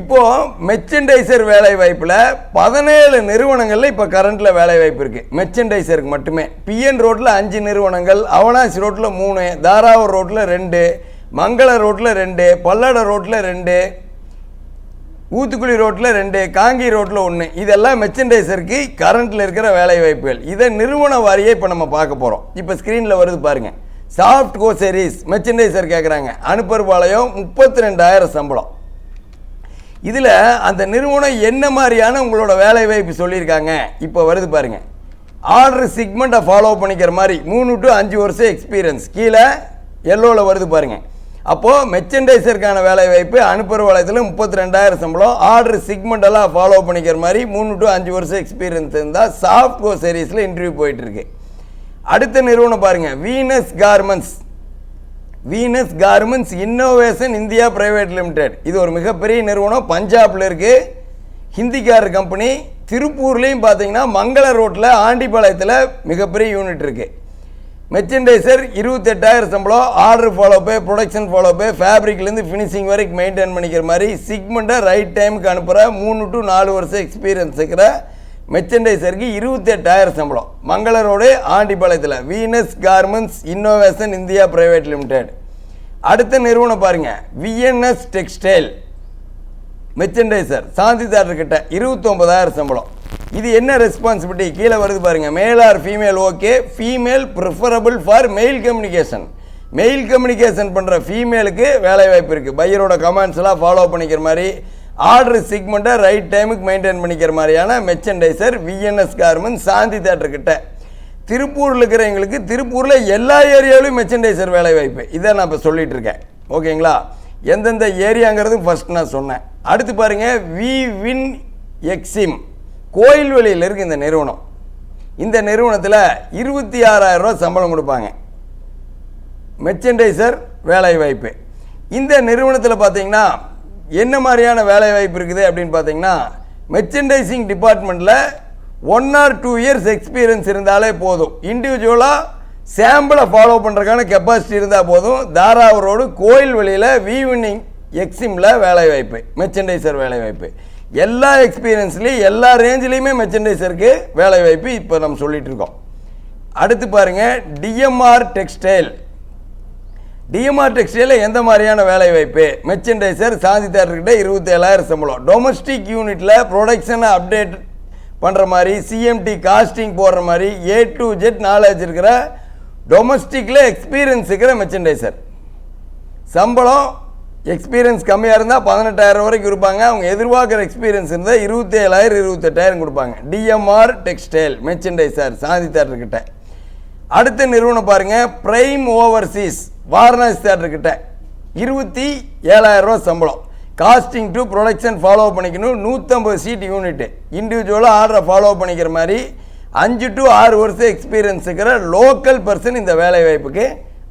இப்போது மெர்ச்சன்டைசர் வேலை வாய்ப்பில் பதினேழு நிறுவனங்களில் இப்போ கரண்ட்டில் வேலை வாய்ப்பு இருக்குது மெர்ச்சன்டைசருக்கு மட்டுமே பிஎன் ரோட்டில் அஞ்சு நிறுவனங்கள் அவனாசி ரோட்டில் மூணு தாராவூர் ரோட்டில் ரெண்டு மங்கள ரோட்டில் ரெண்டு பல்லட ரோட்டில் ரெண்டு ஊத்துக்குழி ரோட்டில் ரெண்டு காங்கி ரோட்டில் ஒன்று இதெல்லாம் மெர்ச்சன்டைசருக்கு கரண்ட்டில் இருக்கிற வேலை வாய்ப்புகள் இதை நிறுவன வாரியே இப்போ நம்ம பார்க்க போகிறோம் இப்போ ஸ்க்ரீனில் வருது பாருங்கள் சாஃப்ட் கோசேரிஸ் மெர்ச்சன்டைசர் கேட்குறாங்க அனுப்பர்பாளையம் முப்பத்தி ரெண்டாயிரம் சம்பளம். இதில் அந்த நிறுவனம் என்ன மாதிரியான உங்களோட வேலை வாய்ப்பு சொல்லியிருக்காங்க. இப்போ வருது பாருங்க. ஆர்டர் சிக்மெண்ட்டை ஃபாலோ பண்ணிக்கிற மாதிரி மூணு டு அஞ்சு வருஷம் எக்ஸ்பீரியன்ஸ் கீழே எல்லோவில் வருது பாருங்கள் அப்போது மெர்ச்சன்டைசருக்கான வேலை வாய்ப்பு அனுப்புகிற வளையத்தில் முப்பத்தி ரெண்டாயிரம் சம்பளம் ஆர்டர் சிக்மெண்டெல்லாம் ஃபாலோ பண்ணிக்கிற மாதிரி மூணு டு அஞ்சு வருஷம் எக்ஸ்பீரியன்ஸ் இருந்தால் சாஃப்ட் கோ சீரீஸில் இன்டர்வியூ போயிட்டுருக்கு அடுத்த நிறுவனம் பாருங்கள் Venus garments Venus garments innovation India private limited இது ஒரு மிகப்பெரிய நிறுவனம். பஞ்சாபில் இருக்குது ஹிந்திக்கார கம்பெனி திருப்பூர்லேயும் பார்த்தீங்கன்னா மங்கள ரோட்டில் ஆண்டிபாளையத்தில் மிகப்பெரிய யூனிட் இருக்குது மெர்ச்சன்டைசர் இருபத்தெட்டாயிரம் சம்பளம். Order follow up production follow up ஃபேப்ரிக்லேருந்து finishing வரைக்கும் மெயின்டைன் பண்ணிக்கிற மாதிரி சிக்மெண்ட்டை ரைட் டைமுக்கு அனுப்புகிற மூணு டு நாலு வருஷம் எக்ஸ்பீரியன்ஸ் இருக்கிற மெர்ச்சன்டைசருக்கு இருபத்தெட்டாயிரம் சம்பளம். Mangala road ஆண்டிப்பாளையத்தில் Venus garments innovation India private limited. அடுத்த நிறுவனம் பாருங்கள் VNS textile. Merchandiser Shanthi theatre இருபத்தொம்பதாயிரம் சம்பளம். இது என்ன ரெஸ்பான்சிபிலிட்டி கீழே வருது பாருங்கள் male or female okay female preferable for mail communication mail communication பண்ணுற ஃபீமேலுக்கு வேலை வாய்ப்பு இருக்குது பையரோட கமெண்ட்ஸ் எல்லாம் ஃபாலோ பண்ணிக்கிற மாதிரி ஆர்டர் சிக்மெண்ட்டை ரைட் டைமுக்கு மெயின்டைன் பண்ணிக்கிற மாதிரியான மெர்ச்சன்டைசர் விஎன்எஸ் கார்மெண்ட் சாந்தி தேட்டர்கிட்ட திருப்பூரில் இருக்கிறவங்களுக்கு திருப்பூரில் எல்லா ஏரியாவிலையும் மெர்ச்சன்டைசர் வேலை வாய்ப்பு. இதை நான் இப்போ சொல்லிட்டு இருக்கேன். ஓகேங்களா? எந்தெந்த ஏரியாங்கிறது ஃபர்ஸ்ட் நான் சொன்னேன். அடுத்து பாருங்க வி வின் எக்ஸிம் கோயில்வெளியில் இருக்கு இந்த நிறுவனம். இந்த நிறுவனத்தில் இருபத்தி ஆறாயிரம் ரூபா சம்பளம் கொடுப்பாங்க. மெர்ச்சன்டைசர் வேலை வாய்ப்பு. இந்த நிறுவனத்தில் பார்த்தீங்கன்னா என்ன மாதிரியான வேலை வாய்ப்பு இருக்குது அப்படின்னு பார்த்தீங்கன்னா மெர்ச்சன்டைசிங் டிபார்ட்மெண்ட்டில் one or two years experience இருந்தாலே போதும். இண்டிவிஜுவலாக சாம்பிளை ஃபாலோ பண்ணுறதுக்கான கெப்பாசிட்டி இருந்தால் போதும். தாராவரோடு கோயில் வழியில் வீவினிங் எக்ஸிமில் வேலை வாய்ப்பு மெர்ச்சன்டைசர் வேலை வாய்ப்பு எல்லா எக்ஸ்பீரியன்ஸ்லேயும் எல்லா ரேஞ்சிலையுமே மெர்ச்சன்டைசருக்கு வேலை வாய்ப்பு இப்போ நம்ம சொல்லிகிட்டு இருக்கோம். அடுத்து பாருங்கள் டிஎம்ஆர் டெக்ஸ்டைல் டிஎம்ஆர் டெக்ஸ்டைலில் எந்த மாதிரியான வேலை வாய்ப்பு? மெர்ச்சன்டைசர் சாந்தி தேட்டர்கிட்ட இருபத்தேழாயிரம் சம்பளம். டொமஸ்டிக் யூனிட்டில் ப்ரொடக்ஷனை அப்டேட் பண்ணுற மாதிரி சிஎம்டி காஸ்டிங் போடுற மாதிரி ஏ டு ஜெட் நாலேஜ் இருக்கிற டொமஸ்டிக்கில் எக்ஸ்பீரியன்ஸ் இருக்கிற மெர்ச்சன்டைசர் சம்பளம் எக்ஸ்பீரியன்ஸ் கம்மியாக இருந்தால் பதினெட்டாயிரம் வரைக்கும் இருப்பாங்க அவங்க எதிர்பார்க்குற எக்ஸ்பீரியன்ஸ் இருந்தால் இருபத்தேழாயிரம் இருபத்தெட்டாயிரம் கொடுப்பாங்க. டிஎம்ஆர் டெக்ஸ்டைல் மெர்ச்சன்டைசர் சாந்தி தேட்டர்கிட்ட அடுத்த நிறுவனம் பாருங்க பிரைம் ஓவர்சீஸ் வாரணாசி தேட்டர் கிட்ட. இருபத்தி ஏழாயிரம் ரூபா சம்பளம். காஸ்டிங் டு ப்ரொடக்ஷன் ஃபாலோ பண்ணிக்கணும். நூற்றம்பது சீட் யூனிட்டு இண்டிவிஜுவலாக ஆர்டரை ஃபாலோ பண்ணிக்கிற மாதிரி அஞ்சு டு ஆறு வருஷம் எக்ஸ்பீரியன்ஸ் இருக்கிற லோக்கல் பர்சன் இந்த வேலை வாய்ப்புக்கு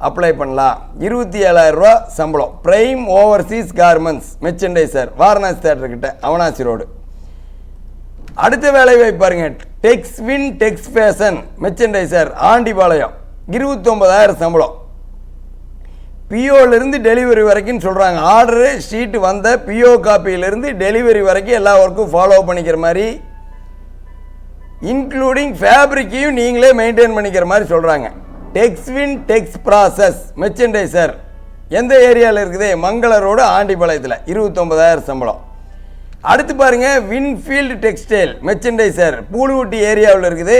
அப்ளை பண்ணலாம். இருபத்தி ஏழாயிரம் ரூபா சம்பளம். Prime overseas garments merchandiser Varanasi theatre கிட்ட அவனாசி ரோடு அடுத்த வேலை வாய்ப்பு பாருங்க. Tex win tex fashion merchandiser Andipalayam. இருபத்தொம்பதாயிரம் சம்பளம். பிஓலேருந்து டெலிவரி வரைக்கும் சொல்கிறாங்க ஆர்டரு ஷீட் வந்த பிஓ காப்பியிலேருந்து டெலிவரி வரைக்கும் எல்லா ஒர்க்கும் ஃபாலோ பண்ணிக்கிற மாதிரி இன்க்ளூடிங் ஃபேப்ரிக்கையும் நீங்களே மெயின்டைன் பண்ணிக்கிற மாதிரி சொல்கிறாங்க டெக்ஸ்வின் டெக்ஸ் ப்ராசஸ் மெர்ச்சன்டைசர் எந்த ஏரியாவில் இருக்குது? மங்கள ரோடு ஆண்டிபாளையத்தில். இருபத்தொம்பதாயிரம் சம்பளம். அடுத்து பாருங்க வின்ஃபீல்டு டெக்ஸ்டைல் மெர்ச்சன்டைசர் பூலுவட்டி ஏரியாவில் இருக்குது.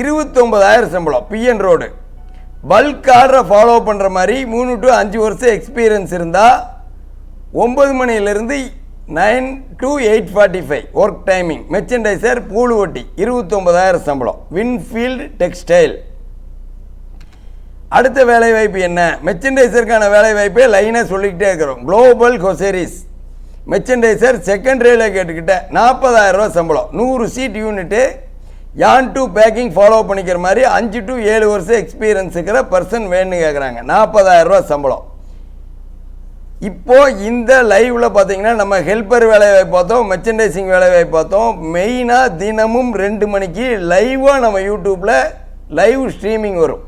இருபத்தொம்பதாயிரம் சம்பளம் பிஎன் ரோடு பல்க் ஆர்டரை ஃபாலோ பண்ணுற மாதிரி மூணு டு அஞ்சு வருஷம் எக்ஸ்பீரியன்ஸ் இருந்தால் ஒம்பது மணியிலிருந்து nine to eight forty five work timing merchandiser Pooluvatti இருபத்தொம்பதாயிரம் சம்பளம் வின்ஃபீல்டு டெக்ஸ்டைல் அடுத்த வேலை வாய்ப்பு என்ன? மெர்ச்சன்டைசருக்கான வேலை வாய்ப்பே லைனாக சொல்லிக்கிட்டே இருக்கிறோம். குளோபல் கொசேரிஸ் மெர்ச்சன்டைசர் செகண்டரியில் கேட்டுக்கிட்ட நாற்பதாயிரம் ரூபா சம்பளம். நூறு seat unit yarn to packing follow பண்ணிக்கிற மாதிரி அஞ்சு டு ஏழு வருஷம் எக்ஸ்பீரியன்ஸ் இருக்கிற பர்சன் வேணும்னு கேட்குறாங்க நாற்பதாயிரம் ரூபா சம்பளம். இப்போ இந்த லைவில் பார்த்தீங்கன்னா நம்ம ஹெல்ப்பர் வேலையை பார்த்தோம் மெர்ச்சன்டைசிங் வேலையை பார்த்தோம். மெயினாக தினமும் ரெண்டு மணிக்கு லைவாக நம்ம யூடியூப்பில் லைவ் ஸ்ட்ரீமிங் வரும்.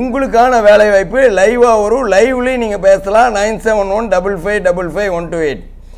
உங்களுக்கான வேலை வாய்ப்பு லைவாக வரும். லைவ்லேயும் நீங்கள் பேசலாம். Nine seven one double five double five one two eight.